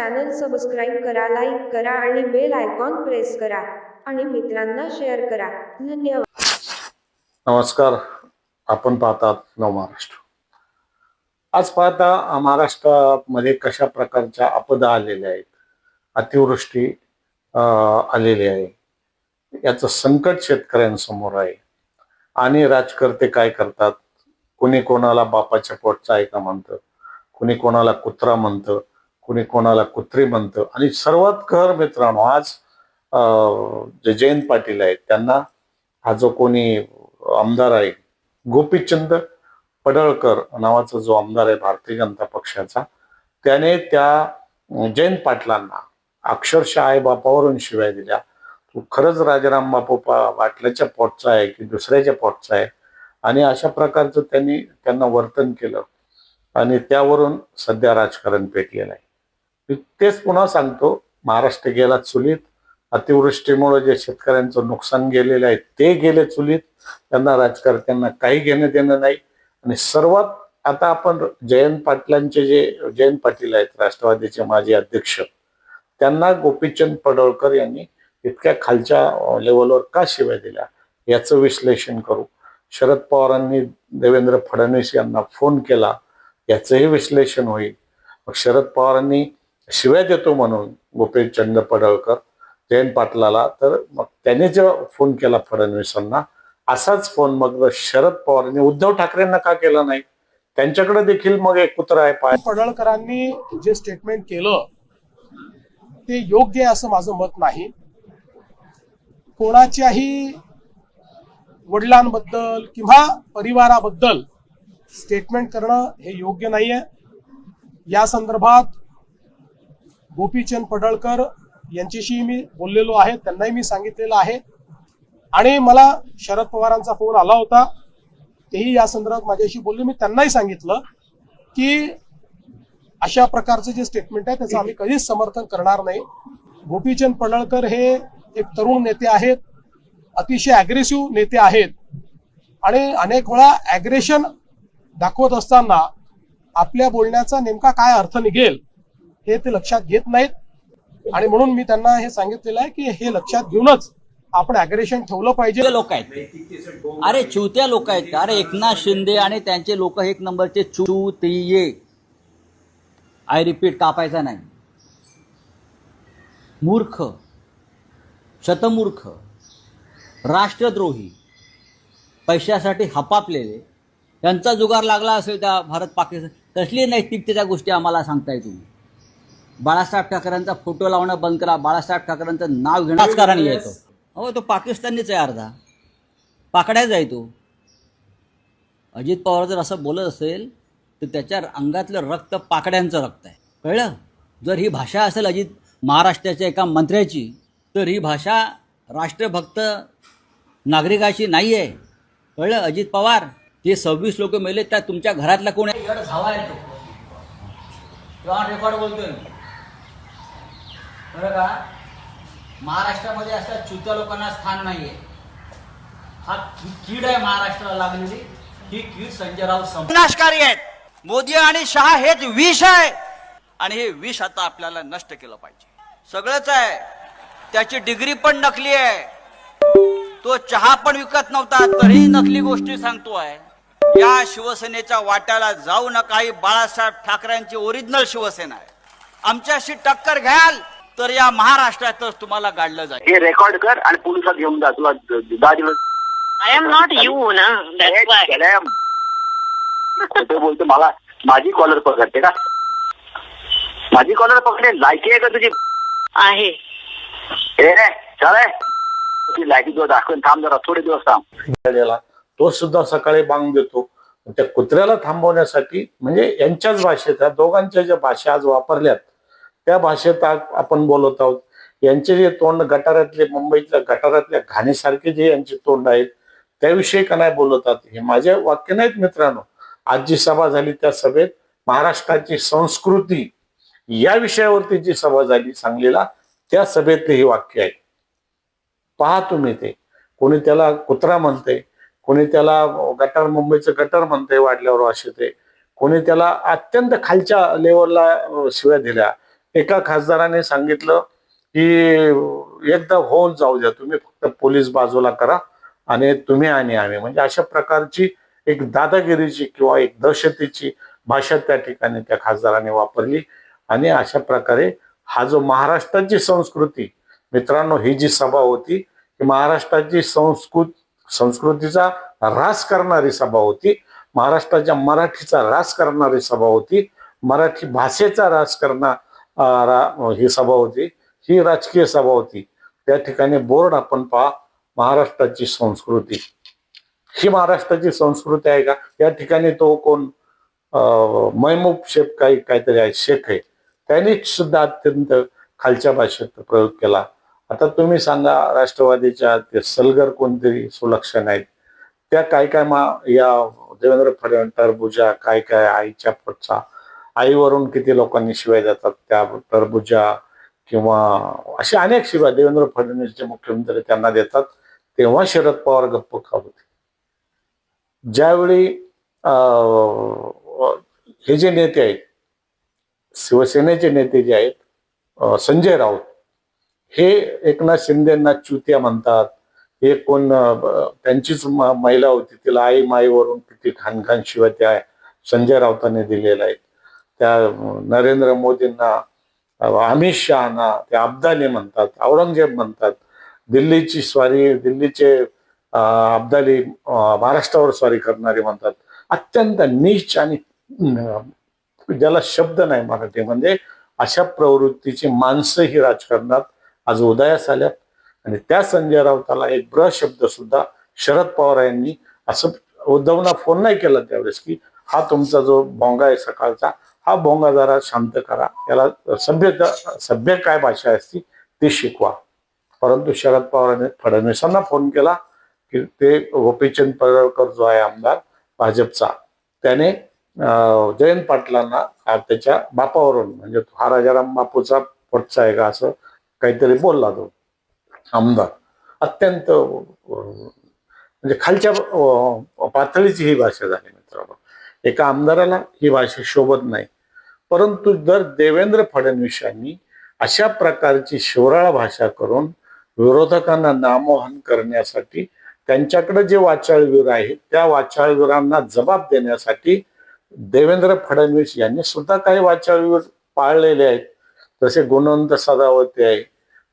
Channel subscribe करा like करा आणि बेल आयकॉन प्रेस करा आणि मित्रांना शेअर करा. धन्यवाद. नमस्कार. आपण पाहतात नव महाराष्ट्र. आज पाहता महाराष्ट्रामध्ये कशा प्रकारच्या आपदा आलेल्या आहेत? अतिवृष्टी अं, आलेली आहे. याचं संकट शेतकऱ्यांसमोर आहे. आणि राजकर्ते काय करतात? कुणी कोणाला बापाच्या पोटचा ऐका म्हणतं? कुणी कोणाला कुत्रा म्हणतं? कुणी कोणाला कुत्री म्हणतं. आणि सर्वात खर मित्रांनो आज जे जयंत पाटील आहेत त्यांना हा जो कोणी आमदार आहे गोपीचंद पडळकर नावाचा जो आमदार आहे भारतीय जनता पक्षाचा त्याने त्या जयंत पाटलांना अक्षरशः आई बापावरून शिवाय दिल्या. तू खरंच राजाराम बापू पा- पाटलाच्या पोटचा आहे की दुसऱ्याच्या पोटचा आहे. आणि अशा प्रकारचं त्यांनी त्यांना वर्तन केलं. आणि त्यावरून सध्या राजकारण पेटलेलं आहे. तेच पुन्हा सांगतो महाराष्ट्र गेला चुलीत अतिवृष्टीमुळे जे शेतकऱ्यांचं नुकसान गेलेलं आहे ते गेले चुलीत. त्यांना राजकारत्यांना काही घेणं देणं नाही. आणि सर्वात आता आपण जयंत पाटलांचे जे जयंत पाटील आहेत राष्ट्रवादीचे माजी अध्यक्ष त्यांना गोपीचंद पडळकर यांनी इतक्या खालच्या लेवलवर का शिवाय दिल्या? याचं विश्लेषण करू. शरद पवारांनी देवेंद्र फडणवीस यांना फोन केला याचंही विश्लेषण होईल. मग शरद पवारांनी शिव्या देतो म्हणून गोपीचंद पडळकर जयंत पाटलाला. तर मग त्याने जेव्हा फोन केला फडणवीसांना असाच फोन मग शरद पवारांनी उद्धव ठाकरेंना का केला नाही? त्यांच्याकडे देखील मग एक कुत्रा आहे पाय. पडळकरांनी जे स्टेटमेंट केलं ते योग्य आहे असं माझं मत नाही. कोणाच्याही वडिलांबद्दल किंवा परिवाराबद्दल स्टेटमेंट करणं हे योग्य नाहीये. या संदर्भात गोपीचंद पडळकर यांच्याशी मी बोललेलो आहे त्यांनाही मी सांगितलेलं आहे. आणि मला शरद पवारांचा फोन आला होता तेही या संदर्भात माझ्याशी बोलले. मी त्यांनाही सांगितलं की अशा प्रकारचं जे स्टेटमेंट आहे त्याचं आम्ही कधीच समर्थन करणार नाही. गोपीचंद पडळकर हे एक तरुण नेते आहेत अतिशय अग्रेसिव्ह नेते आहेत. आणि अनेक वेळा अग्रेशन दाखवत असताना आपल्या बोलण्याचा नेमका काय अर्थ निघेल? हे ते लक्षात घेत नाहीत. आणि म्हणून मी त्यांना हे सांगितलेलं आहे की हे लक्षात घेऊनच आपण अग्रेशन ठेवलं पाहिजे. लोक आहेत. अरे चुत्या लोक आहेत अरे एकनाथ शिंदे आणि त्यांचे लोक एक नंबरचे चुतिये. आय रिपीट कापायचा नाही. मूर्ख. शतमूर्ख. राष्ट्रद्रोही. पैशासाठी हपापलेले. त्यांचा जुगार लागला असेल त्या भारत पाकिस्तान तसली नैतिकतेच्या गोष्टी आम्हाला सांगताय तुम्ही? बाळासाहेब ठाकरेंचा फोटो लावणं बंद करा बाळासाहेब ठाकरेंचं नाव घेणं राजकारणी आहे तो हो तो पाकिस्तानीच आहे अर्धा. पाकड्याच आहे तो. अजित पवार जर असं बोलत असेल तर त्याच्या अंगातलं रक्त पाकड्यांचं रक्त आहे. कळलं? जर ही भाषा असेल अजित महाराष्ट्राच्या एका मंत्र्याची तर ही भाषा राष्ट्रभक्त नागरिकाची नाही आहे कळलं? अजित पवार ते सव्वीस लोक मेले त्या तुमच्या घरातला कोण आहे? रेकॉर्ड बोलतोय. बरं का? महाराष्ट्रामध्ये अशा चुत्या लोकांना स्थान नाहीये. हा कीड आहे महाराष्ट्राला लागलेली. ही कीड संजय राऊत संप- विनाशकारी आहेत. मोदी आणि शहा हेच विष आहे. आणि हे विष आता आपल्याला नष्ट केलं पाहिजे. सगळंच आहे. त्याची डिग्री पण नकली आहे. तो चहा पण विकत नव्हता. तरीही नकली गोष्टी सांगतो आहे. या शिवसेनेच्या वाट्याला जाऊ नका. ही बाळासाहेब ठाकरेंची ओरिजिनल शिवसेना आहे. आमच्याशी टक्कर घ्याल. तर या महाराष्ट्रातच तुम्हाला गाडलं जाईल. हे रेकॉर्ड कर आणि पोलिसात घेऊन जा. तुला दहा दिवस I am not you, na. That's why. कलम. खोटं बोलतो मला माझी कॉलर पकडते का? माझी कॉलर पकडे लायकी आहे का तुझी? आहे. तुझी लायकी तुला दाखवून. थांब जरा थोडे दिवस थांब. तो सुद्धा सकाळी बांग देतो. त्या कुत्र्याला थांबवण्यासाठी म्हणजे यांच्याच भाषेत ह्या दोघांच्या ज्या भाषा आज वापरल्यात त्या भाषेत आपण बोलत आहोत. यांचे जे तोंड गटारातले मुंबईतल्या गटारातल्या घाणीसारखे जे यांचे तोंड आहेत त्याविषयी का नाही बोलतात हे माझ्या वाक्य नाहीत मित्रांनो. आज जी सभा झाली त्या सभेत महाराष्ट्राची संस्कृती या विषयावरती जी सभा झाली सांगलीला त्या सभेतले हे वाक्य आहे. पहा तुम्ही ते. कोणी त्याला कुत्रा म्हणते कोणी त्याला गटार मुंबईचं गटार म्हणते वाढल्यावर असे ते. कोणी त्याला अत्यंत खालच्या लेवलला शिव्या दिल्या. एका खासदाराने सांगितलं की एकदा होऊन जाऊ द्या तुम्ही फक्त पोलीस बाजूला करा आणि तुम्ही आणि आम्ही. म्हणजे अशा प्रकारची एक दादागिरीची किंवा एक दहशतीची भाषा त्या ठिकाणी त्या खासदाराने वापरली. आणि अशा प्रकारे हा जो महाराष्ट्राची संस्कृती मित्रांनो ही जी सभा होती ही महाराष्ट्राची संस्कृत संस्कृतीचा ऱ्हास करणारी सभा होती महाराष्ट्राच्या मराठीचा ऱ्हास करणारी सभा होती मराठी भाषेचा ऱ्हास करणार ही सभा होती. ही राजकीय सभा होती. त्या ठिकाणी बोर्ड आपण पहा महाराष्ट्राची संस्कृती. ही महाराष्ट्राची संस्कृती आहे का? या ठिकाणी तो कोण अं, शेख काही काहीतरी आहे शेख आहे. त्यांनी सुद्धा अत्यंत खालच्या भाषेत प्रयोग केला. आता तुम्ही सांगा राष्ट्रवादीच्या ते सलगर कोणतरी सुलक्षण आहेत? त्या काय काय मा या देवेंद्र फडणवीस टरबुजा काय काय आईच्या पोटचा आईवरून किती लोकांनी शिवाय देतात त्या टरबुजा किंवा अशा अनेक शिवाय देवेंद्र फडणवीस जे मुख्यमंत्री त्यांना देतात तेव्हा शरद पवार गप्प का होते ज्यावेळी अं, हे जे नेते आहेत शिवसेनेचे नेते जे आहेत संजय राऊत हे एकनाथ शिंदेना चुत्या म्हणतात हे कोण त्यांचीच महिला होती तिला आई माईवरून किती खानखान शिवाय त्या संजय राऊतांनी दिलेल्या आहेत. त्या नरेंद्र मोदींना अमित शहाना ते अब्दाली म्हणतात औरंगजेब म्हणतात. दिल्लीची स्वारी दिल्लीचे अब्दाली महाराष्ट्रावर स्वारी करणारे म्हणतात. अत्यंत नीच आणि ज्याला शब्द नाही मराठीमध्ये म्हणजे अशा प्रवृत्तीची माणसं ही राजकारणात आज उदयास आल्यात. आणि त्या संजय राऊताला एक ब्र शब्द सुद्धा शरद पवार यांनी असं उद्धवना फोन नाही केला त्यावेळेस की हा तुमचा जो भोंगा आहे सकाळचा हा भोंगा जरा शांत करा. त्याला सभ्यता सभ्य काय भाषा असती ती शिकवा. परंतु शरद पवारांनी फडणवीसांना फोन केला की ते गोपीचंद पडळकर जो आहे आमदार भाजपचा त्याने जयंत पाटलांना त्याच्या बापावरून म्हणजे हा राजाराम बापूचा पटचा आहे का असं काहीतरी बोलला तो आमदार. अत्यंत म्हणजे खालच्या पातळीची ही भाषा झाली मित्रांनो. एका आमदाराला ही भाषा शोभत नाही. परंतु जर देवेंद्र फडणवीसांनी अशा प्रकारची शिवराळ भाषा करून विरोधकांना नामोहन करण्यासाठी त्यांच्याकडे जे वाचाळवीर आहेत त्या वाचाळवीरांना जबाब देण्यासाठी देवेंद्र फडणवीस यांनी सुद्धा काही वाचाळवीर पाळलेले आहेत. जसे गुणवंत सदावते आहे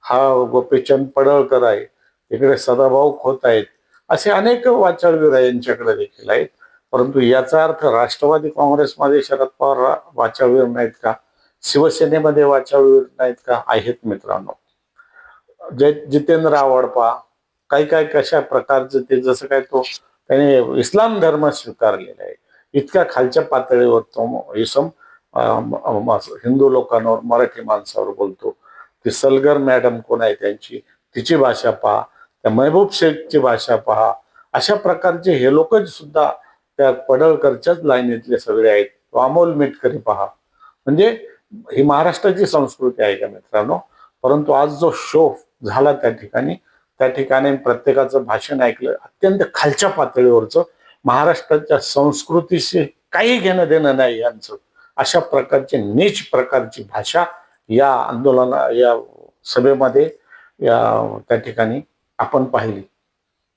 हा गोपीचंद पडळकर आहे इकडे सदाभाऊ खोत आहेत असे अनेक वाचाळवीर आहे यांच्याकडे देखील आहेत. परंतु याचा अर्थ राष्ट्रवादी काँग्रेसमध्ये शरद पवार वाचावीर नाहीत का? शिवसेनेमध्ये वाचावीर नाहीत का? आहेत मित्रांनो. जय जितेंद्र आवडपा काही काय कशा प्रकारचं ते जसं काय तो त्याने इस्लाम धर्म स्वीकारलेला आहे. इतक्या खालच्या पातळीवर तो इसम हिंदू लोकांवर मराठी माणसावर बोलतो. ती सलगर मॅडम कोण आहे त्यांची? तिची भाषा पहा. त्या महबूब शेखची भाषा पहा. अशा प्रकारचे हे लोक सुद्धा त्या पडळकरच्याच लाईनीतले सगळे आहेत. अमोल मेटकरी पहा. म्हणजे ही महाराष्ट्राची संस्कृती आहे का मित्रांनो? परंतु आज जो शो झाला त्या ठिकाणी त्या ठिकाणी प्रत्येकाचं भाषण ऐकलं अत्यंत खालच्या पातळीवरचं महाराष्ट्राच्या संस्कृतीशी काही घेणं देणं नाही यांचं. अशा प्रकारची नीच प्रकारची भाषा या आंदोलना या सभेमध्ये या त्या ठिकाणी आपण पाहिली.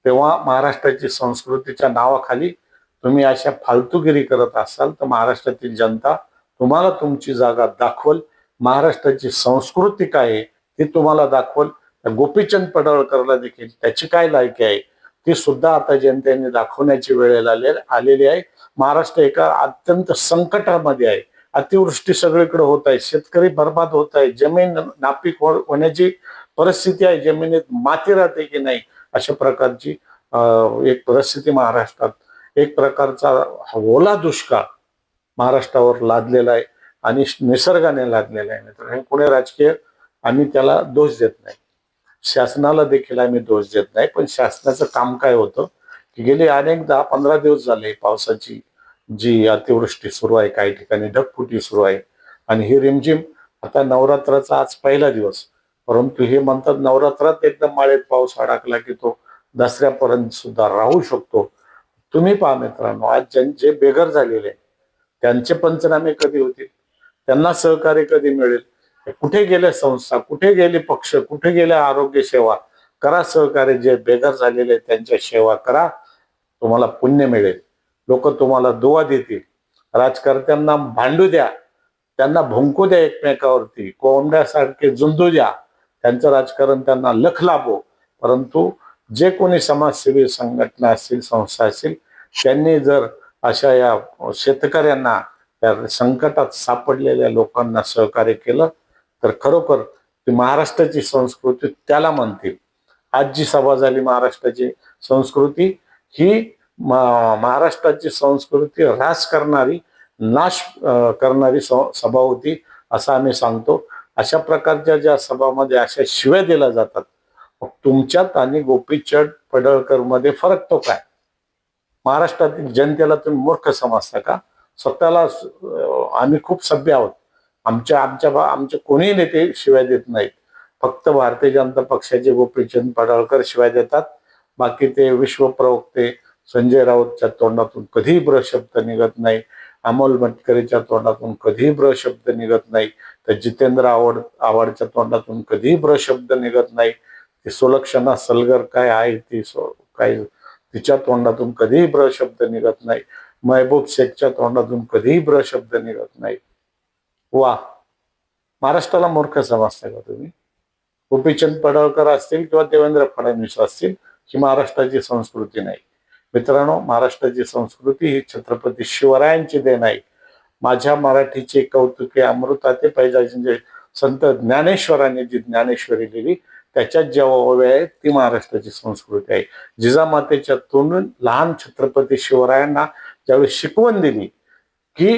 तेव्हा महाराष्ट्राची संस्कृतीच्या नावाखाली तुम्ही अशा फालतूगिरी करत असाल तर महाराष्ट्रातील जनता तुम्हाला तुमची जागा दाखवल. महाराष्ट्राची संस्कृती काय आहे ती तुम्हाला दाखवल. गोपीचंद पडळकरला देखील त्याची काय लायकी आहे ती सुद्धा आता जनतेने दाखवण्याची वेळ आलेली आहे. महाराष्ट्र एका अत्यंत संकटामध्ये आहे. अतिवृष्टी सगळीकडे होत आहे. शेतकरी बर्बाद होत आहे. जमीन नापीक हो-, होण्याची परिस्थिती आहे. जमिनीत माती राहते की नाही अशा प्रकारची एक परिस्थिती महाराष्ट्रात एक प्रकारचा ओला दुष्काळ महाराष्ट्रावर लादलेला आहे आणि निसर्गाने लादलेला आहे. तर हे पुणे राजकीय आम्ही त्याला दोष देत नाही. शासनाला देखील आम्ही दोष देत नाही पण शासनाचं काम काय होतं की गेले अनेक दहा पंधरा दिवस झाले पावसाची जी अतिवृष्टी सुरू आहे काही ठिकाणी ढगफुटी सुरू आहे आणि ही रिमझिम आता नवरात्राचा आज पहिला दिवस. परंतु हे म्हणतात नवरात्रात एकदम माळेत पाऊस अडकला की तो दसऱ्यापर्यंत सुद्धा राहू शकतो. तुम्ही पहा मित्रांनो आज ज्यांचे बेघर झालेले त्यांचे पंचनामे कधी होतील? त्यांना सहकार्य कधी मिळेल? कुठे गेले संस्था? कुठे गेले पक्ष? कुठे गेले आरोग्य सेवा? करा सहकार्य जे बेघर झालेले त्यांच्या सेवा करा. तुम्हाला पुण्य मिळेल. लोक तुम्हाला दुवा देतील. राजकारत्यांना भांडू द्या. त्यांना भुंकू द्या एकमेकावरती. कोंबड्यासारखे झुंजू द्या. त्यांचं राजकारण त्यांना लख लाभो. परंतु जे कोणी समाजसेवी संघटना असतील संस्था असतील त्यांनी जर अशा या शेतकऱ्यांना त्या संकटात सापडलेल्या लोकांना सहकार्य केलं तर खरोखर ती महाराष्ट्राची संस्कृती त्याला म्हणतील. आज जी सभा झाली महाराष्ट्राची संस्कृती. ही महाराष्ट्राची संस्कृती ऱ्हास करणारी नाश करणारी स- सभा होती असं आम्ही सांगतो. अशा प्रकारच्या ज्या सभामध्ये अशा शिव्या दिल्या जातात तुमच्यात आणि गोपीचंद पडळकरमध्ये फरक तो काय? महाराष्ट्रातील जनतेला तुम्ही मूर्ख समजता का? स्वतःला आम्ही खूप सभ्य आहोत. आमच्या आमच्या आमचे कोणीही नेते शिवाय देत नाहीत. फक्त भारतीय जनता पक्षाचे गोपीचंद पडळकर शिवाय देतात. बाकी ते विश्व प्रवक्ते संजय राऊतच्या तोंडातून कधीही ब्र शब्द निघत नाही. अमोल मटकरेच्या तोंडातून कधीही ब्र शब्द निघत नाही. तर जितेंद्र आवड आव्हाडच्या तोंडातून कधीही ब्र शब्द निघत नाही. ती सुलक्षणा सलगर काय आहे ती सो- काय तिच्या तोंडातून कधीही ब्र शब्द निघत नाही. महबूब शेखच्या तोंडातून कधीही ब्र शब्द निघत नाही. वा. महाराष्ट्राला मूर्ख समजता का तुम्ही? गोपीचंद पडळकर असतील किंवा देवेंद्र फडणवीस असतील ही महाराष्ट्राची संस्कृती नाही. मित्रांनो महाराष्ट्राची संस्कृती ही छत्रपती शिवरायांची देण आहे. माझ्या मराठीचे कौतुके अमृताते ते जे संत ज्ञानेश्वरांनी जी ज्ञानेश्वरी लिहिली त्याच्यात जेव्हा ओव्या आहेत ती महाराष्ट्राची संस्कृती आहे. जिजामातेच्या तोंडून लहान छत्रपती शिवरायांना ज्यावेळी शिकवण दिली की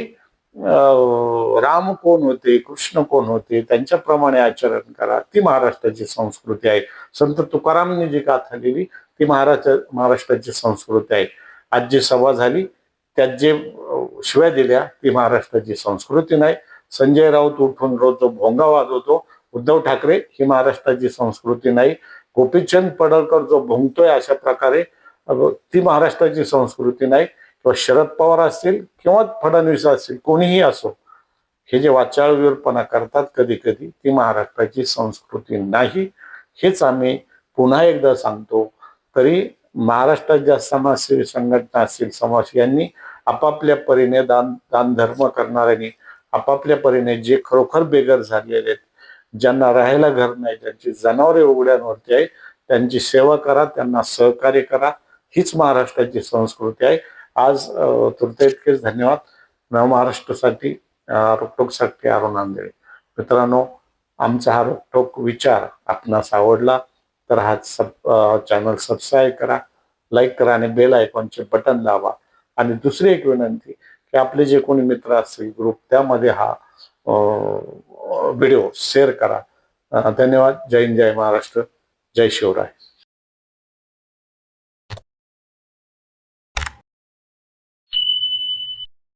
राम कोण होते कृष्ण कोण होते त्यांच्याप्रमाणे आचरण करा ती महाराष्ट्राची संस्कृती आहे. संत तुकारामने जी गाथा लिहिली ती महाराष्ट्र महाराष्ट्राची संस्कृती आहे. आज जी सभा झाली त्यात जे शिव्या दिल्या ती महाराष्ट्राची संस्कृती नाही. संजय राऊत उठून रोज जो भोंगा वाजवतो उद्धव ठाकरे ही महाराष्ट्राची संस्कृती नाही. गोपीचंद पडळकर जो भुंकतोय अशा प्रकारे ती महाराष्ट्राची संस्कृती नाही. किंवा शरद पवार असतील किंवा फडणवीस असतील कोणीही असो हे जे वाचाळवीरपणा करतात कधी कधी ती महाराष्ट्राची संस्कृती नाही. हेच आम्ही पुन्हा एकदा सांगतो. तरी महाराष्ट्रात ज्या समाजसेवी संघटना असतील समाज यांनी आपापल्या परीने दान दान धर्म करणाऱ्यांनी आपापल्या परीने जे खरोखर बेघर झालेले आहेत ज्यांना राहायला घर नाही ज्यांची जनावरे उघड्यांवरती आहे त्यांची सेवा करा त्यांना सहकार्य करा. हीच महाराष्ट्राची संस्कृती आहे. आज अं, इतकेच धन्यवाद. महाराष्ट्रासाठी रोकटोकसाठी अरुण आंधळे. मित्रांनो आमचा हा रोकटोक विचार आपणास आवडला तर हा सब चॅनल सबस्क्राईब करा लाईक करा आणि बेल आयकॉनचे बटन दाबा. आणि दुसरी एक विनंती की आपले जे कोणी मित्र असतील ग्रुप त्यामध्ये हा व्हिडिओ शेअर करा. धन्यवाद. जय हिंद जय महाराष्ट्र. जय शिवराय.